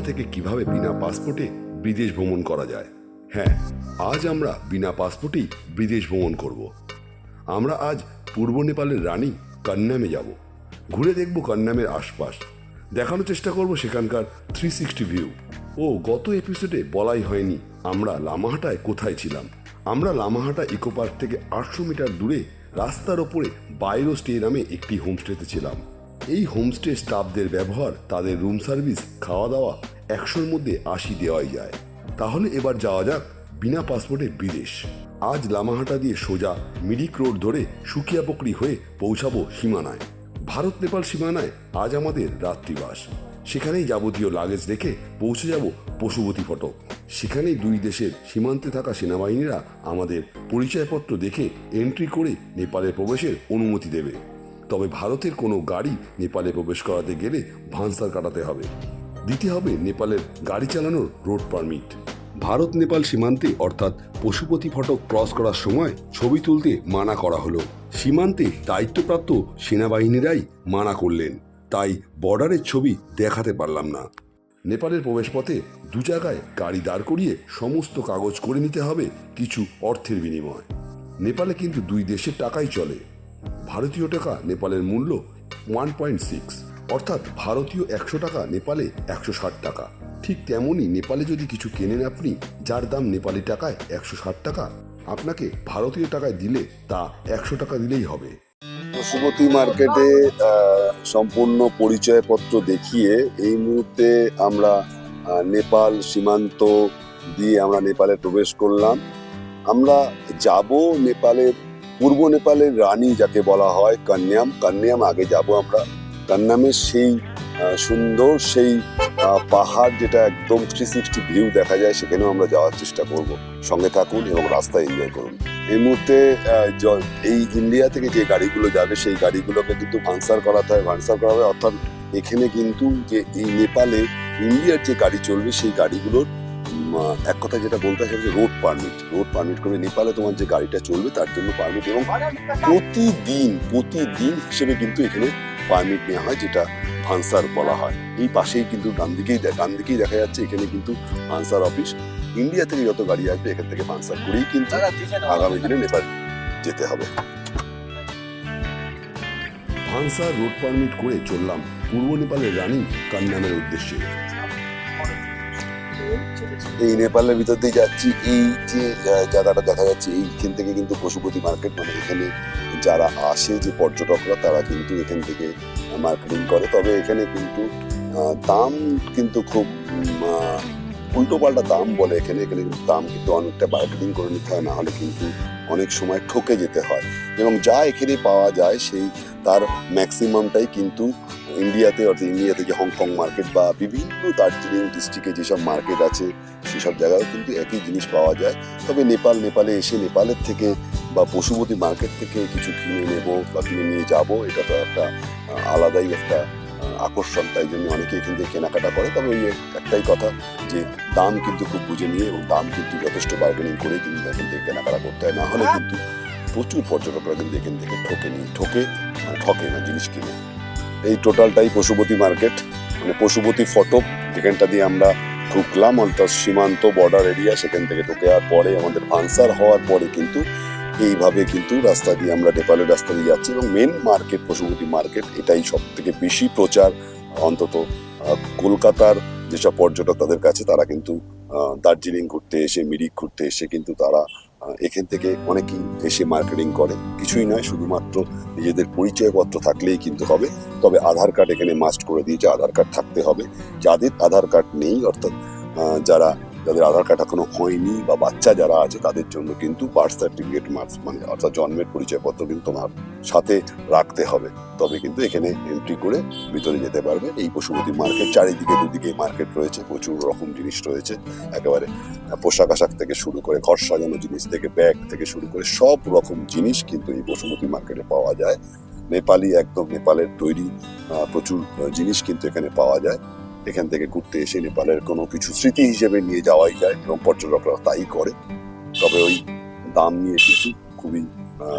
লামাহাটা থেকে কীভাবে বিনা পাসপোর্টে বিদেশ ভ্রমণ করা যায়? হ্যাঁ আজ আমরা বিনা পাসপোর্টেই বিদেশ ভ্রমণ করব। আমরা আজ পূর্ব নেপালের রানী কন্যামে যাব। ঘুরে দেখব কন্যামের আশপাশ। দেখানোর চেষ্টা করব সেখানকার থ্রি সিক্সটি ভিউ ও, গত এপিসোডে বলাই হয়নি আমরা লামাহাটায় কোথায় ছিলাম। আমরা লামাহাটা ইকো পার্ক থেকে আটশো মিটার দূরে রাস্তার ওপরে বাইরো স্টে নামে একটি হোমস্টেতে ছিলাম। এই হোমস্টে স্টাফদের ব্যবহার, তাদের রুম সার্ভিস খাওয়া দাওয়া একশোর মধ্যে আশি দেওয়াই যায়। তাহলে এবার যাওয়া যাক বিনা পাসপোর্টে বিদেশ। আজ লামাহাটা দিয়ে সোজা মিরিক রোড ধরে সুকিয়াপকড়ি হয়ে পৌঁছাবো সীমানায়। ভারত নেপাল সীমানায় আজ আমাদের রাত্রিবাস। সেখানেই যাবতীয় লাগেজ রেখে পৌঁছে যাব পশুপতি ফটক। সেখানেই দুই দেশের সীমান্তে থাকা সেনাবাহিনীরা আমাদের পরিচয়পত্র দেখে এন্ট্রি করে নেপালে প্রবেশের অনুমতি দেবে। তবে ভারতের কোনো গাড়ি নেপালে প্রবেশ করাতে গেলে ভান্সার কাটাতে হবে। দিতে হবে নেপালের গাড়ি চালানোর রোড পারমিট। ভারত নেপাল সীমান্তে অর্থাৎ পশুপতি ফটক ক্রস করার সময় ছবি তুলতে মানা করা হলো। সীমান্তে দায়িত্বপ্রাপ্ত সেনাবাহিনীরাই মানা করলেন। তাই বর্ডারের ছবি দেখাতে পারলাম না। নেপালের প্রবেশপথে দু জায়গায় গাড়ি দাঁড় করিয়ে সমস্ত কাগজ করে নিতে হবে কিছু অর্থের বিনিময়। নেপালে কিন্তু দুই দেশের টাকাই চলে। ভারতীয় টাকা নেপালের মূল্য ওয়ান পয়েন্ট সিক্স অর্থাৎ ভারতীয় একশো টাকা, নেপালে একশো ষাট টাকা। ঠিক তেমনই নেপালে যদি কিছু কেনেন আপনি, যার দাম নেপালি টাকায় একশো ষাট টাকা, আপনাকে ভারতীয় টাকায় দিলে তা একশো টাকা দিলেই হবে। পশুপতি মার্কেটে সম্পূর্ণ পরিচয়পত্র দেখিয়ে এই মুহূর্তে আমরা নেপাল সীমান্ত দিয়ে আমরা নেপালে প্রবেশ করলাম। আমরা যাব নেপালের, পূর্ব নেপালের রানী যাকে বলা হয়, কন্যাম। কন্যাম আগে যাব আমরা। কন্যামের সেই সুন্দর সেই পাহাড় যেটা একদম থ্রি সিক্সটি ভিউ দেখা যায়, সেখানেও আমরা যাওয়ার চেষ্টা করব। সঙ্গে থাকুন এবং রাস্তা এনজয় করুন। এই মুহূর্তে এই ইন্ডিয়া থেকে যে গাড়িগুলো যাবে, সেই গাড়িগুলোকে কিন্তু ভান্সার করাতে হয়। ভান্সার করা হয়, অর্থাৎ এখানে কিন্তু যে এই নেপালে ইন্ডিয়ার যে গাড়ি চলবে, সেই গাড়িগুলোর এক কথা যেটা বলতে হয় যে রোড পারমিট রোড পারমিট করে নেপালে তোমার যে গাড়িটা চলবে, তার জন্য পারমিট এবং প্রতিদিন প্রতিদিন হিসেবে কিন্তু এখানে পারমিট নেওয়া হয় যেটা ভান্সার বলা হয়। এই পাশেই কিন্তু ডান দিকেই ডান দিকেই দেখা যাচ্ছে এখানে কিন্তু ফানসার অফিস ইন্ডিয়া থেকে যত গাড়ি আসবে এখান থেকে ভান্সার করেই কিন্তু আগামী দিনে নেপাল যেতে হবে। ভানসার রোড পারমিট করে চললাম পূর্ব নেপালের রানী কান্নামের উদ্দেশ্যে। এই নেপালের ভিতর দিয়ে যাচ্ছি, এই যে জায়গাটা দেখা যাচ্ছে, এইখান থেকে কিন্তু পশুপতি মার্কেট মানে এখানে যারা আসে যে পর্যটকরা, তারা কিন্তু এখান থেকে মার্কেটিং করে। তবে এখানে কিন্তু দাম কিন্তু খুব উল্টো পাল্টা দাম বলে এখানে এখানে কিন্তু দাম কিন্তু অনেকটা মার্কেটিং করে নিতে হয় না হলে কিন্তু অনেক সময় ঠকে যেতে হয়। এবং যা এখানে পাওয়া যায়, সেই তার ম্যাক্সিমামটাই কিন্তু ইন্ডিয়াতে অর্থাৎ ইন্ডিয়াতে যে হংকং মার্কেট বা বিভিন্ন দার্জিলিং ডিস্ট্রিক্টে যেসব মার্কেট আছে, সেসব জায়গায় কিন্তু একই জিনিস পাওয়া যায়। তবে নেপাল, নেপালে এসে নেপালের থেকে বা পশুপতি মার্কেট থেকে কিছু কিনে নেব বা কিনে নিয়ে যাব, এটা তো একটা আলাদাই একটা আকর্ষণ। তাই জন্য অনেকে এখান থেকে কেনাকাটা করে। তবে ওই একটাই কথা যে দাম কিন্তু খুব বুঝে নিয়ে এবং দাম কিন্তু যথেষ্ট বার্গেনিং করে কিন্তু এখান থেকে কেনাকাটা করতে হয়। না হলে কিন্তু প্রচুর পর্যটকরা কিন্তু এখান থেকে ঠকে নিয়ে ঠকে মানে ঠকে না জিনিস কিনে। এই টোটালটাই পশুপতি মার্কেট মানে পশুপতি ফটক যেখানটা দিয়ে আমরা ঢুকলাম অর্থাৎ সীমান্ত বর্ডার এরিয়া সেখান থেকে ঢুকে আর পরে আমাদের ভান্সার হওয়ার পরে কিন্তু এইভাবে কিন্তু রাস্তা দিয়ে আমরা নেপালের রাস্তা দিয়ে যাচ্ছি এবং মেন মার্কেট পশুপতি মার্কেট এটাই সব থেকে বেশি প্রচার। অন্তত কলকাতার যেসব পর্যটক তাদের কাছে, তারা কিন্তু দার্জিলিং ঘুরতে এসে, মিরিক ঘুরতে এসে কিন্তু তারা এখান থেকে অনেকেই এসে মার্কেটিং করে। কিছুই নয়, শুধুমাত্র নিজেদের পরিচয়পত্র থাকলেই কিন্তু হবে। তবে আধার কার্ড এখানে মাস্ট করে দিয়েছে, আধার কার্ড থাকতে হবে। যাদের আধার কার্ড নেই, অর্থাৎ যারা যাদের আধার কার্ড এখনও হয়নি বা বাচ্চা যারা আছে তাদের জন্য কিন্তু বার্থ সার্টিফিকেট মানে অর্থাৎ জন্মের পরিচয়পত্র কিন্তু তোমার সাথে রাখতে হবে। তবে কিন্তু এখানে এন্ট্রি করে ভিতরে যেতে পারবে। এই পশুপতি মার্কেট চারিদিকে দুদিকে মার্কেট রয়েছে, প্রচুর রকম জিনিস রয়েছে। একেবারে পোশাক আশাক থেকে শুরু করে ঘর সাজানো জিনিস থেকে ব্যাগ থেকে শুরু করে সব রকম জিনিস কিন্তু এই পশুপতি মার্কেটে পাওয়া যায়। নেপালি, একদম নেপালের তৈরি প্রচুর জিনিস কিন্তু এখানে পাওয়া যায়। এখান থেকে ঘুরতে এসে নেপালের কোনো কিছু স্মৃতি হিসেবে নিয়ে যাওয়াই যায় এবং পর্যটকরা তাই করে। তবে ওই দাম নিয়ে কিন্তু খুবই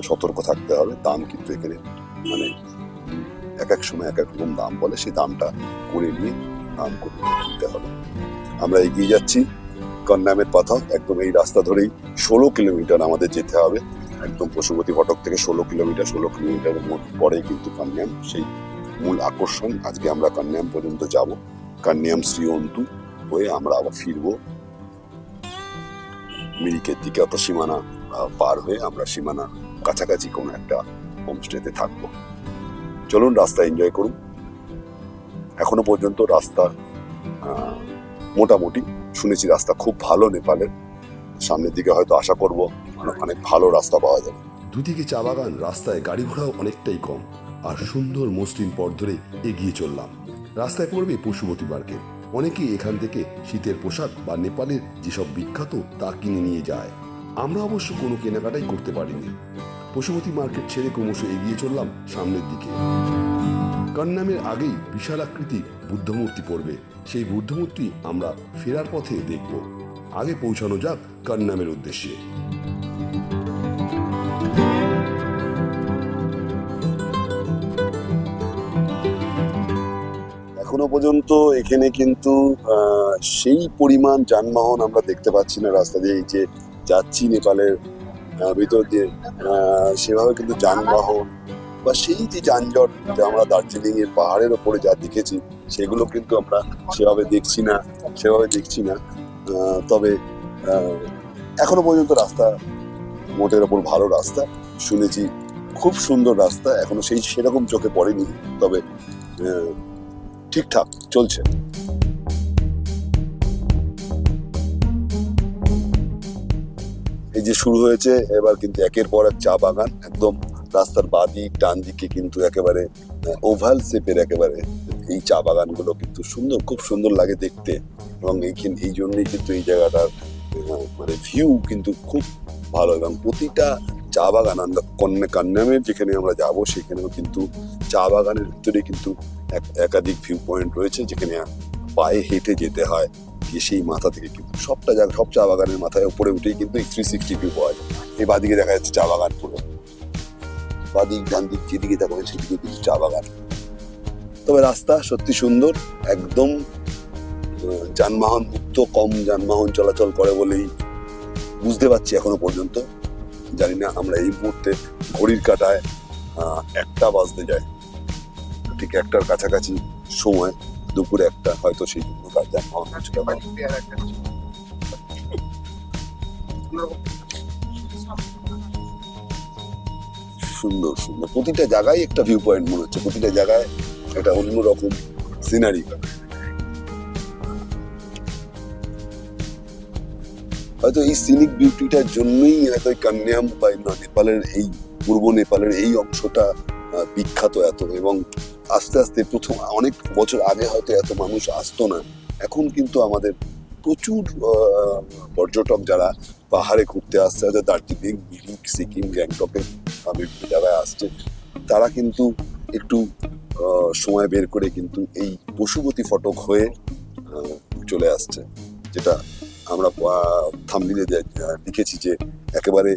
সতর্ক থাকতে হবে। দাম কিন্তু এখানে মানে এক এক সময় এক এক রকম দাম বলে। সেই দামটা করে নিয়ে দাম করে তুলতে হবে। আমরা এগিয়ে যাচ্ছি কন্যামের পথা। একদম এই রাস্তা ধরেই ষোলো কিলোমিটার আমাদের যেতে হবে। একদম পশুপতি ফটক থেকে ষোলো কিলোমিটার, ষোলো কিলোমিটারের মধ্যে পরে কিন্তু কান্যাম। সেই মূল আকর্ষণ। আজকে আমরা কান্যাম পর্যন্ত যাব। কান্যাম শ্রী অন্তু হয়ে আমরা আবার ফিরবো। মিরিকের দিকে অত সীমানা পার হয়ে আমরা সীমানা কাছাকাছি কোনো একটা হোমস্টেতে থাকব। চলুন, রাস্তা এনজয় করুন। এখনও পর্যন্ত রাস্তা মোটামুটি শুনেছি রাস্তা খুব ভালো নেপালের। সামনের দিকে হয়তো আশা করব অনেক ভালো রাস্তা পাওয়া যাবে। দুদিকে চা বাগান, রাস্তায় গাড়ি ঘোড়াও অনেকটাই কম। আর সুন্দর মসৃণ পথ ধরে এগিয়ে চললাম। রাস্তায় পড়বে পশুপতি মার্কেট। অনেকেই এখান থেকে শীতের পোশাক বা নেপালের যেসব বিখ্যাত তা কিনে নিয়ে যায়। আমরা অবশ্য কোনো কেনাকাটাই করতে পারিনি। পশুপতি মার্কেট ছেড়ে ক্রমশ এগিয়ে চললাম সামনের দিকে। কন্যামের আগেই বিশাল আকৃতি বুদ্ধমূর্তি পড়বে। সেই বুদ্ধমূর্তি আমরা ফেরার পথে দেখব। আগে পৌঁছানো যাক কন্যামের উদ্দেশ্যে। এখনও পর্যন্ত এখানে কিন্তু সেই পরিমাণ যানবাহন আমরা দেখতে পাচ্ছি না রাস্তা দিয়ে যে যাচ্ছি নেপালের ভিতর দিয়ে সেভাবে কিন্তু যানবাহন বা সেই যে যানজট যা আমরা দার্জিলিং এর পাহাড়ের ওপরে যা দেখেছি, সেগুলো কিন্তু আমরা সেভাবে দেখছি না, সেভাবে দেখছি না। তবে এখনও পর্যন্ত রাস্তা মোটের ওপর ভালো রাস্তা, শুনেছি খুব সুন্দর রাস্তা, এখনও সেই সেরকম চোখে পড়েনি, তবে ঠিকঠাক চলছে। এই যে শুরু হয়েছে, এবার কিন্তু একের পর এক চা বাগান, একদম রাস্তার বাদিক ডান দিকে কিন্তু একেবারে ওভাল শেপের একেবারে এই চা বাগানগুলো কিন্তু সুন্দর, খুব সুন্দর লাগে দেখতে। এবং এইখানে এই জন্যই কিন্তু এই জায়গাটার মানে ভিউ কিন্তু খুব ভালো এবং প্রতিটা চা বাগান কন্যা কান্নামে যেখানে আমরা যাব, সেখানেও কিন্তু চা বাগানের ভিতরে কিন্তু এক- একাধিক ভিউ পয়েন্ট রয়েছে, যেখানে পায়ে হেঁটে যেতে হয় গিয়ে সেই মাথা থেকে কিন্তু সবটা জায়গা, সব চা বাগানের মাথায় উপরে উঠেই কিন্তু থ্রি সিক্সটি ভিউ পাওয়া যায়। এই বাদিকে দেখা যাচ্ছে চা বাগান পুরো। বাদিক ডান দিক যেদিকে দেখা যায় সেদিকে কিন্তু চা বাগান। তবে রাস্তা সত্যি সুন্দর, একদম যানবাহন মুক্ত, কম যানবাহন চলাচল করে বলেই বুঝতে পারছি এখনও পর্যন্ত। জানি না আমরা এই মুহূর্তে ঘড়ির কাটায় একটা বাজতে যায়। ঠিক একটার কাছাকাছি সময় দুপুরে একটা হয়তো সেই জন্য কাজ কিছুটা সুন্দর সুন্দর। প্রতিটা জায়গায় একটা ভিউ পয়েন্ট মনে হচ্ছে। প্রতিটা জায়গায় একটা অন্যরকম সিনারি হয়তো এই সিনিক বিউটিটার জন্যই হয়তো কান্যাম বা নেপালের এই পূর্ব নেপালের এই অংশটা বিখ্যাত এত। এবং আস্তে আস্তে প্রথম, অনেক বছর আগে হয়তো এত মানুষ আসতো না। এখন কিন্তু আমাদের প্রচুর পর্যটক যারা পাহাড়ে ঘুরতে আসছে, হয়তো দার্জিলিং, মিরিক, সিকিম গ্যাংটকে বা বিভিন্ন জায়গায় আসছে, তারা কিন্তু একটু সময় বের করে কিন্তু এই পশুপতি ফটক হয়ে চলে আসছে, যেটা আমরা থামলিলে লিখেছি যে একেবারে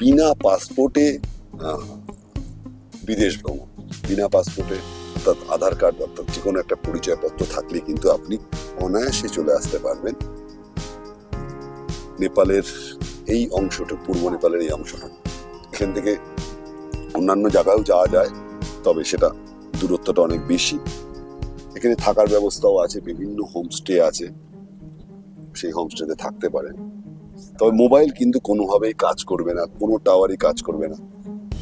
বিনা পাসপোর্টে বিদেশ ভ্রমণ। বিনা পাসপোর্টে অর্থাৎ আধার কার্ড অর্থাৎ যে কোনো একটা পরিচয়পত্র থাকলে কিন্তু আপনি অনায়াসে চলে আসতে পারবেন। নেপালের এই অংশটা, পূর্ব নেপালের এই অংশটা। এখান থেকে অন্যান্য জায়গায়ও যাওয়া যায়, তবে সেটা দূরত্বটা অনেক বেশি। এখানে থাকার ব্যবস্থাও আছে, বিভিন্ন হোমস্টে আছে। সেই হোমস্টেতে থাকতে পারেন। তবে মোবাইল কিন্তু কোনোভাবেই কাজ করবে না, কোনো টাওয়ারই কাজ করবে না।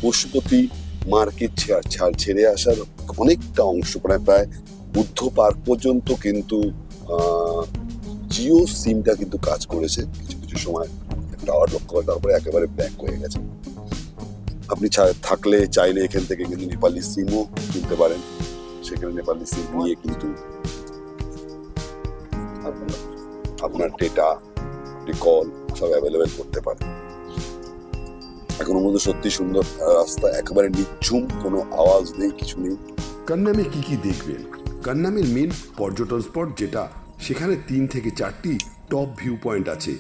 পশুপতি মার্কেট ছেড়ে, ছাড় ছেড়ে আসার অনেকটা অংশ প্রায় প্রায় বুদ্ধ পার্ক পর্যন্ত কিন্তু জিও সিমটা কিন্তু কাজ করেছে কিছু কিছু সময়। টাওয়ার লক্ষ্য করে তারপরে একেবারে ব্যাক হয়ে গেছে। আপনি থাকলে চাইলে এখান থেকে কিন্তু নেপালি সিমও কিনতে পারেন। সেখানে নেপালি সিম নিয়ে কিন্তু আপনার- আপনার ডেটা কল সব অ্যাভেলেবেল করতে পারেন। এখনও মধ্যে সত্যি সুন্দর রাস্তা একেবারে নিঝুম, কোনো আওয়াজ নেই, কিছু নেই। কান্নামে কি কি দেখবেন? কান্নামের মেন পর্যটন স্পট যেটা, সেখানে তিন থেকে চারটি টপ ভিউ পয়েন্ট আছে।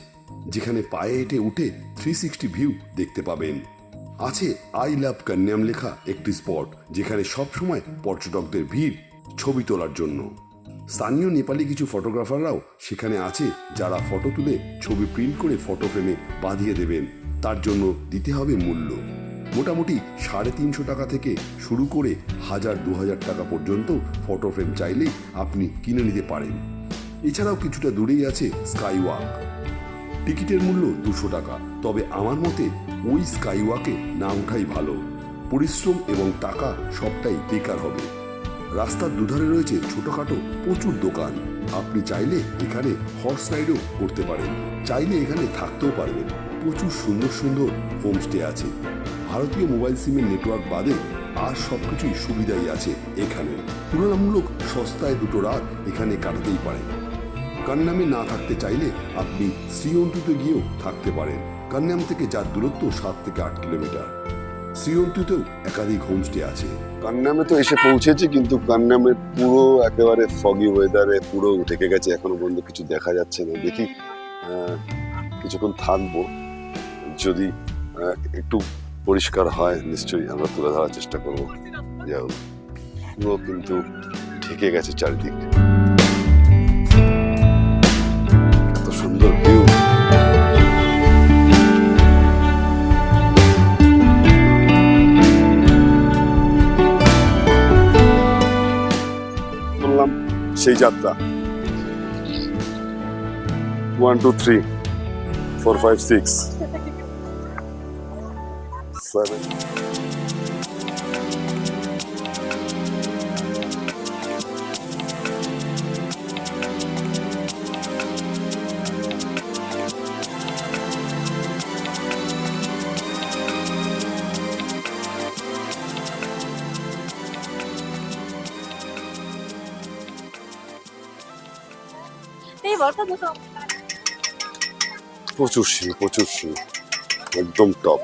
যেখানে পায়ে হেঁটে উঠে থ্রি সিক্সটি ভিউ দেখতে পাবেন। আছে আই লাভ কান্যাম লেখা একটি স্পট যেখানে সবসময় পর্যটকদের ভিড় ছবি তোলার জন্য। স্থানীয় নেপালি কিছু ফটোগ্রাফাররাও সেখানে আছে যারা ফটো তুলে ছবি প্রিন্ট করে ফটো ফ্রেমে বাঁধিয়ে দেবেন। তার জন্য দিতে হবে মূল্য। মোটামুটি সাড়ে তিনশো টাকা থেকে শুরু করে হাজার দু হাজার টাকা পর্যন্ত ফটো ফ্রেম চাইলেই আপনি কিনে নিতে পারেন। এছাড়াও কিছুটা দূরেই আছে স্কাই ওয়াক টিকিটের মূল্য দুশো টাকা। তবে আমার মতে ওই স্কাইওয়াকে না ওঠাই ভালো। পরিশ্রম এবং টাকা সবটাই বেকার হবে। রাস্তার দুধারে রয়েছে ছোটখাটো প্রচুর দোকান। আপনি চাইলে এখানে হর্স রাইডও করতে পারেন। চাইলে এখানে থাকতেও পারবেন। প্রচুর সুন্দর সুন্দর হোমস্টে আছে। ভারতীয় মোবাইল সিমের নেটওয়ার্ক বাদে আর সব কিছুই সুবিধাই আছে এখানে। তুলনামূলক সস্তায় দুটো রাত এখানে কাটাতেই পারেন। কান্নামে না থাকতে চাইলে আপনি শ্রীঅন্তুতে গিয়েও থাকতে পারেন। কান্নাম থেকে যার দূরত্ব সাত থেকে আট কিলোমিটার। শ্রীঅন্তুতেও একাধিক হোমস্টে আছে। কান্নামে তো এসে পৌঁছেছি কিন্তু কান্নামে পুরো একেবারে ফগি ওয়েদারে পুরো ঢেকে গেছে এখনও পর্যন্ত কিছু দেখা যাচ্ছে না। দেখি কিছুক্ষণ থাকব। যদি একটু পরিষ্কার হয় নিশ্চয়ই আমরা তুলে ধরার চেষ্টা করব। হোক, পুরো কিন্তু ঢেকে গেছে চারিদিক। এত সুন্দর সেই যাত্রা। One two three four five six seven প্রচুর সিঁড়ি প্রচুর সিঁড়ি একদম টপ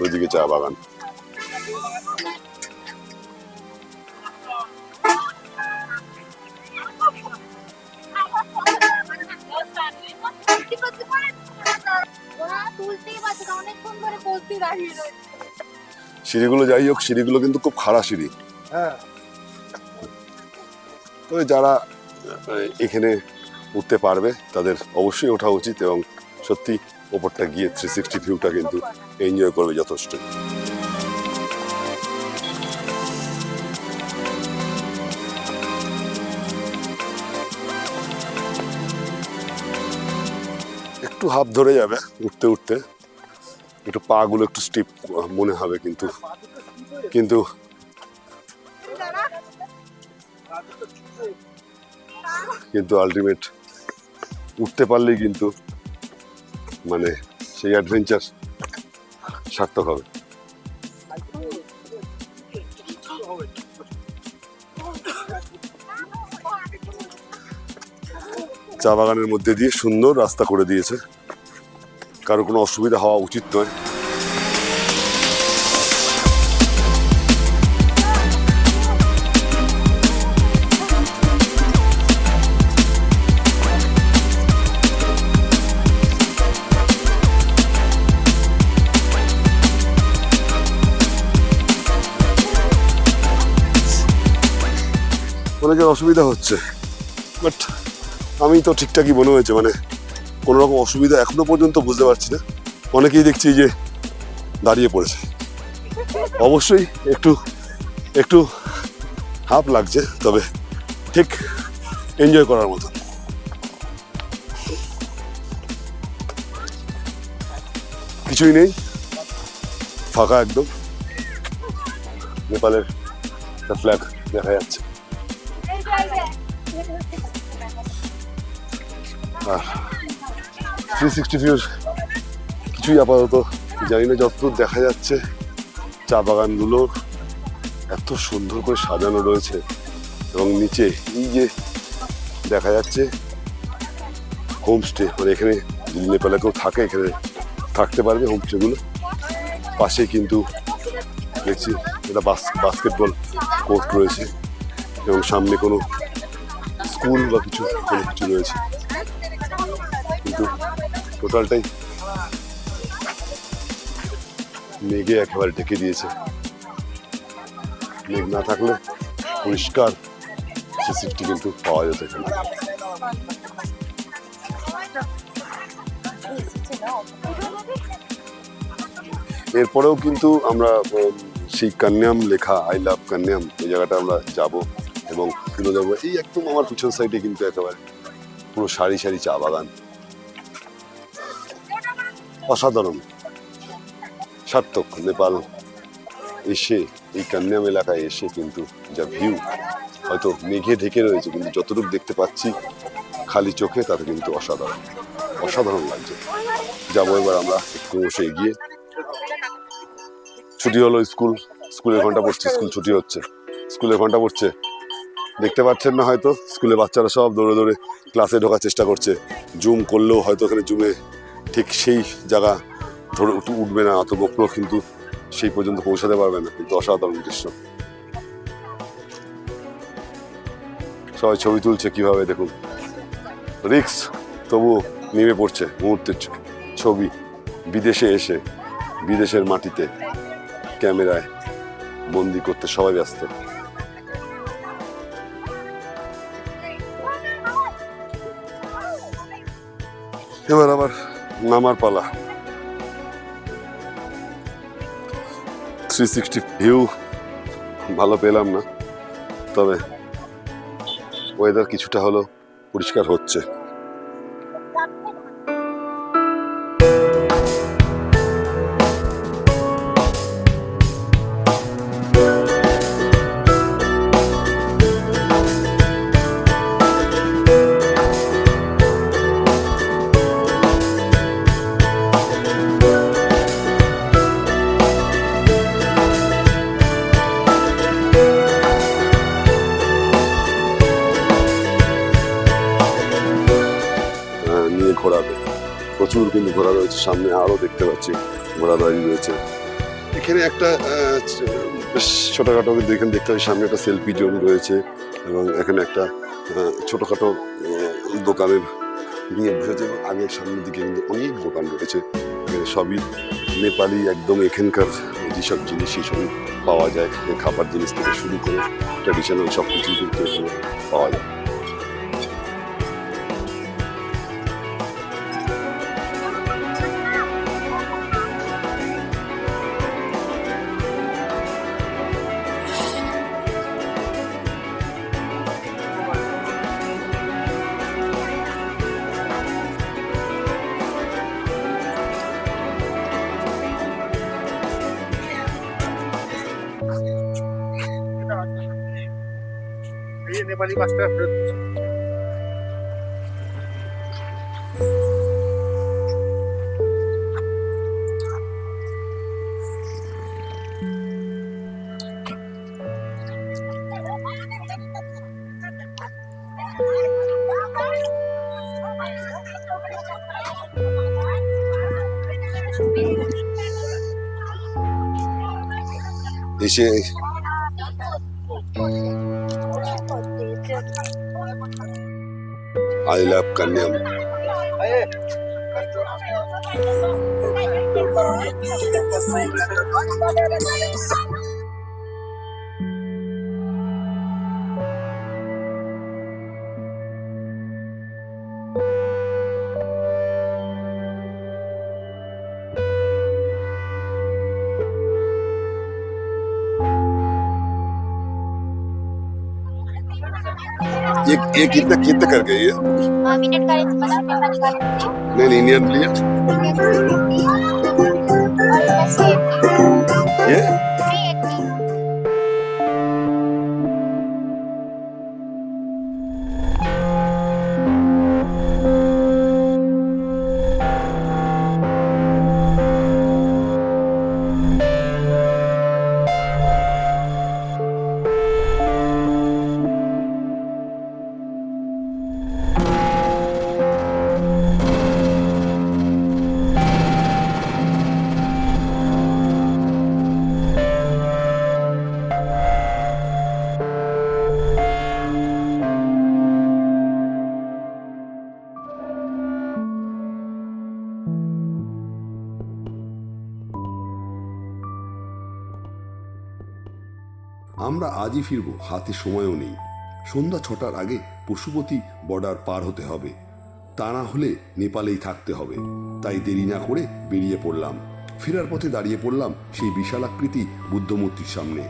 ওইদিকে চা বাগান। সিঁড়িগুলো যাই হোক, সিঁড়িগুলো কিন্তু খুব খাড়া সিঁড়ি। তবে যারা এখানে উঠতে পারবে, তাদের অবশ্যই ওঠা উচিত এবং সত্যি ওপরটা গিয়ে থ্রি সিক্সটি ভিউটা কিন্তু এনজয় করবে যথেষ্ট। একটু হাফ ধরে যাবে উঠতে উঠতে। একটু পা গুলো একটু স্টিপ মনে হবে কিন্তু কিন্তু কিন্তু আলটিমেট উঠতে পারলেই কিন্তু মানে সেই অ্যাডভেঞ্চার সার্থক হবে। চা বাগানের মধ্যে দিয়ে সুন্দর রাস্তা করে দিয়েছে। কারও কোনো অসুবিধা হওয়া উচিত নয়। অনেকের অসুবিধা হচ্ছে। বাট আমি তো ঠিকঠাকই মনে হয়েছে মানে কোনো রকম অসুবিধা এখনও পর্যন্ত বুঝতে পারছি না। অনেকেই দেখছি যে দাঁড়িয়ে পড়েছে। অবশ্যই একটু একটু হাফ লাগছে, তবে ঠিক এনজয় করার মতো। কিছুই নেই, ফাঁকা একদম। নেপালের ফ্ল্যাগ দেখা যাচ্ছে। আর থ্রি সিক্সটি ভিউর কিছুই আপাতত জানি না যতদূর দেখা যাচ্ছে, চা বাগানগুলো এত সুন্দর করে সাজানো রয়েছে এবং নিচে এই যে দেখা যাচ্ছে হোমস্টে মানে এখানে যদি নেপালে কেউ থাকে, এখানে থাকতে পারবে হোমস্টেগুলো পাশে কিন্তু দেখছি এটা বাস বাস্কেটবল কোর্ট রয়েছে। এবং সামনে কোনো স্কুল বা কিছু, কোনো কিছু রয়েছে। কিন্তু টোটালটাই মেঘে একেবারে ঢেকে দিয়েছে। মেঘ না থাকলে পরিষ্কার সিসিটি কিন্তু পাওয়া যেত এখানে। এরপরেও কিন্তু আমরা সেই কান্যাম লেখা, আই লাভ কান্যাম ওই জায়গাটা আমরা যাব। ফিরে যাব এই একদম আমার পিছন সাইডে কিন্তু একেবারে পুরো সারি সারি চা বাগান। অসাধারণ। সার্থক, নেপাল এসে, এই কান্যাম এলাকায় এসে কিন্তু যা ভিউ হয়তো মেঘে ঢেকে রয়েছে, কিন্তু যতটুকু দেখতে পাচ্ছি, খালি চোখে, তাতে কিন্তু অসাধারণ। অসাধারণ লাগছে। যাব এবার আমরা একটু বসে এগিয়ে। ছুটি হলো স্কুল, স্কুলের ঘণ্টা পড়ছে, স্কুল ছুটি হচ্ছে। স্কুলের ঘণ্টা পড়ছে। দেখতে পাচ্ছেন না হয়তো। স্কুলে বাচ্চারা সব দৌড়ে দৌড়ে ক্লাসে ঢোকার চেষ্টা করছে। জুম করলেও হয়তো এখানে জুমে ঠিক সেই জায়গা ধরে উঠে উঠবে না, অত গোপ্র কিন্তু সেই পর্যন্ত পৌঁছাতে পারবে না। কিন্তু অসাধারণ দৃশ্য। সবাই ছবি তুলছে কীভাবে দেখুন। রিক্স তবু নেমে পড়ছে মুহূর্তের ছবি। বিদেশে এসে, বিদেশের মাটিতে, ক্যামেরায় বন্দি করতে সবাই ব্যস্ত। এবার আবার নামার পালা। থ্রি সিক্সটি ভিউ ভালো পেলাম না। তবে ওয়েদার কিছুটা হলো পরিষ্কার হচ্ছে। প্রচুর কিন্তু ঘোড়া রয়েছে, সামনে আরও দেখতে পাচ্ছি ঘোড়া দাঁড়িয়ে রয়েছে। এখানে একটা বেশ ছোটখাটো কিন্তু এখানে দেখতে পাচ্ছি, সামনে একটা সেলফি জোন রয়েছে এবং এখানে একটা ছোটখাটো দোকানের নিয়ে বসেছে এবং আগের সামনের দিকে কিন্তু অনেক দোকান রয়েছে। সবই নেপালি একদম এখানকার যেসব জিনিস সেসবই পাওয়া যায়। খাবার জিনিস থেকে শুরু করে ট্র্যাডিশনাল সব কিছুই কিন্তু পাওয়া যায়। এই নেপালি পাঁচ টাকা ফেরত দিচ্ছে। এসে আই লাভ কান্যাম एक एक कितने कितने कर गई है। नहीं नहीं नियत लिया ये? আমরা আজই ফিরবো, হাতে সময়ও নেই। সন্ধ্যা ছটার আগে পশুপতি বর্ডার পার হতে হবে। তা না হলে নেপালেই থাকতে হবে। তাই দেরি না করে বেরিয়ে পড়লাম। ফেরার পথে দাঁড়িয়ে পড়লাম সেই বিশালাকৃতি বুদ্ধমূর্তির সামনে।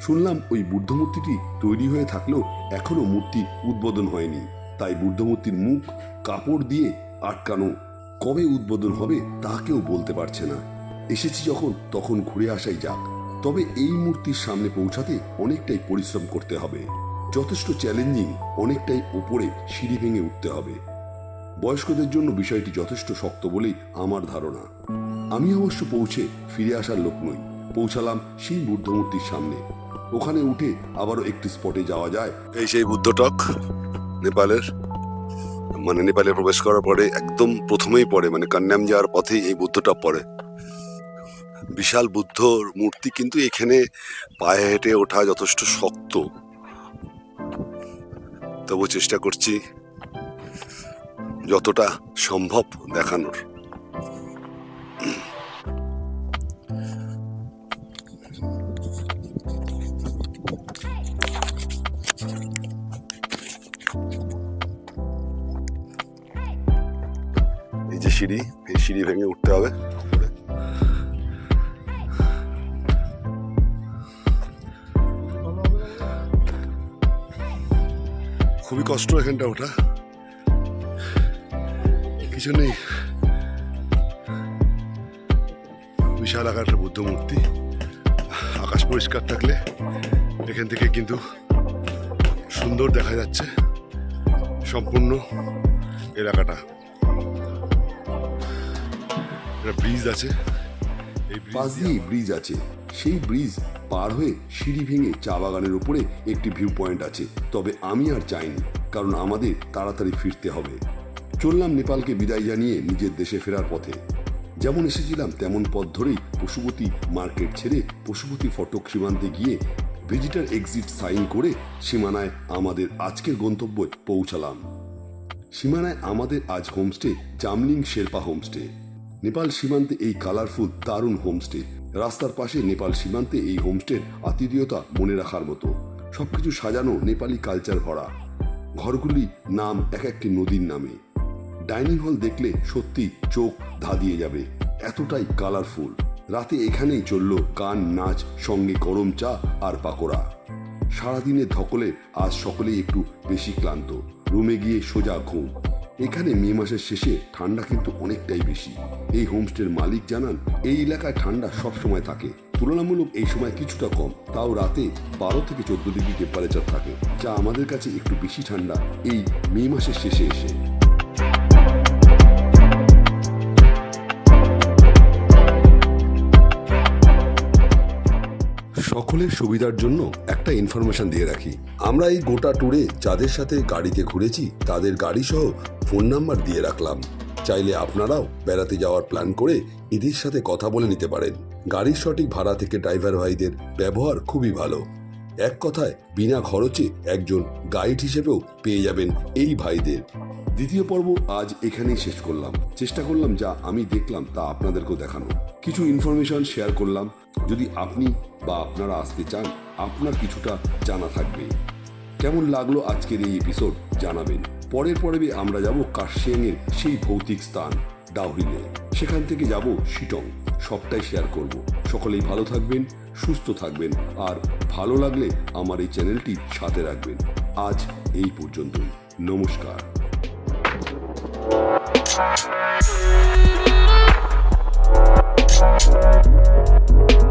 শুনলাম ওই বুদ্ধমূর্তিটি তৈরি হয়ে থাকলেও এখনও মূর্তি উদ্বোধন হয়নি। তাই বুদ্ধমূর্তির মুখ কাপড় দিয়ে আটকানো কবে উদ্বোধন হবে তা কেউ বলতে পারছে না। এসেছি যখন, তখন ঘুরে আসাই যাক। তবে এই মূর্তির সামনে পৌঁছাতে অনেকটাই পরিশ্রম করতে হবে। যথেষ্ট চ্যালেঞ্জিং অনেকটাই ওপরে সিঁড়ি ভেঙে উঠতে হবে। বয়স্কদের জন্য বিষয়টি যথেষ্ট শক্ত বলেই আমার ধারণা। আমি অবশ্য পৌঁছে ফিরে আসার লোক নই। পৌঁছালাম সেই বুদ্ধমূর্তির সামনে। ওখানে উঠে আবারও একটি স্পটে যাওয়া যায়। এই সেই বুদ্ধটক নেপালের। মানে নেপালে প্রবেশ করার পরে একদম প্রথমেই পড়ে মানে কান্যাম যাওয়ার পথেই এই বুদ্ধটক পড়ে। বিশাল বুদ্ধর মূর্তি কিন্তু এখানে পায়ে হেঁটে ওঠা যথেষ্ট শক্ত। তবু চেষ্টা করছি যতটা সম্ভব দেখানোর। এই যে সিঁড়ি, এই সিঁড়ি ভেঙে উঠতে হবে। কষ্ট এখানটা ওঠা কিছু নেই বিশাল আকার একটা বুদ্ধ মূর্তি আকাশ পরিষ্কার থাকলে এখান থেকে কিন্তু সুন্দর দেখা যাচ্ছে সম্পূর্ণ এলাকাটা। একটা ব্রিজ আছে। পাশ দিয়ে ব্রিজ আছে। সেই ব্রিজ পার হয়ে সিঁড়ি ভেঙে চা বাগানের উপরে একটি ভিউ পয়েন্ট আছে। তবে আমি আর চাইনি কারণ আমাদের তাড়াতাড়ি ফিরতে হবে। চললাম নেপালকে বিদায় জানিয়ে নিজের দেশে ফেরার পথে। যেমন এসেছিলাম, তেমন পথ ধরেই পশুপতি মার্কেট ছেড়ে পশুপতি ফটক সীমান্তে গিয়ে ভিজিটার এক্সিট সাইন করে সীমানায় আমাদের আজকের গন্তব্যে পৌঁছালাম। সীমানায় আমাদের আজ হোমস্টে জামলিং শেরপা হোমস্টে নেপাল সীমান্তে এই কালারফুল দারুণ হোমস্টে রাস্তার পাশে নেপাল সীমান্তে এই হোমস্টের আতিথেয়তা মনে রাখার মতো। সবকিছু সাজানো নেপালি কালচার ভরা। ঘরগুলি নাম এক একটি নদীর নামে। ডাইনিং হল দেখলে সত্যি চোখ ধাঁধিয়ে যাবে। এতটাই কালারফুল। রাতে এখানেই চলল গান নাচ, সঙ্গে গরম চা আর পাকোড়া। সারাদিনের ধকলে আজ সকলেই একটু বেশি ক্লান্ত। রুমে গিয়ে সোজা ঘুম। এখানে মে মাসের শেষে ঠান্ডা কিন্তু অনেকটাই বেশি। এই হোমস্টের মালিক জানান, এই এলাকায় ঠান্ডা সবসময় থাকে। তুলনামূলক এই সময় কিছুটা কম। তাও রাতে বারো থেকে চোদ্দ ডিগ্রি টেম্পারেচার থাকে, যা আমাদের কাছে একটু বেশি ঠান্ডা এই মে মাসের শেষে এসে। সকলের সুবিধার জন্য একটা ইনফরমেশন দিয়ে রাখি। আমরা এই গোটা ট্যুরে যাদের সাথে গাড়িতে ঘুরেছি, তাদের গাড়ি সহ ফোন নাম্বার দিয়ে রাখলাম। চাইলে আপনারাও বেড়াতে যাওয়ার প্ল্যান করে এদের সাথে কথা বলে নিতে পারেন। গাড়ির সঠিক ভাড়া থেকে ড্রাইভার ভাইদের ব্যবহার খুবই ভালো। এক কথায়, বিনা খরচে একজন গাইড হিসেবেও পেয়ে যাবেন এই ভাইদের। দ্বিতীয় পর্ব আজ এখানেই শেষ করলাম। চেষ্টা করলাম যা আমি দেখলাম তা আপনাদেরকেও দেখানো কিছু ইনফরমেশন শেয়ার করলাম। যদি আপনি বা আপনারা আসতে চান, আপনার কিছুটা জানা থাকবে। কেমন লাগল আজকের এই এপিসোড জানাবেন। পরের পর্বে আমরা যাব কার্শিয়াং এর সেই ভৌতিক স্থান। ডাউহিলে সেখান থেকে যাব শিটং। সবটাই শেয়ার করব। সকলেই ভালো থাকবেন, সুস্থ থাকবেন, আর ভালো লাগলে আমার এই চ্যানেলটি সাথে রাখবেন। আজ এই পর্যন্তই। নমস্কার।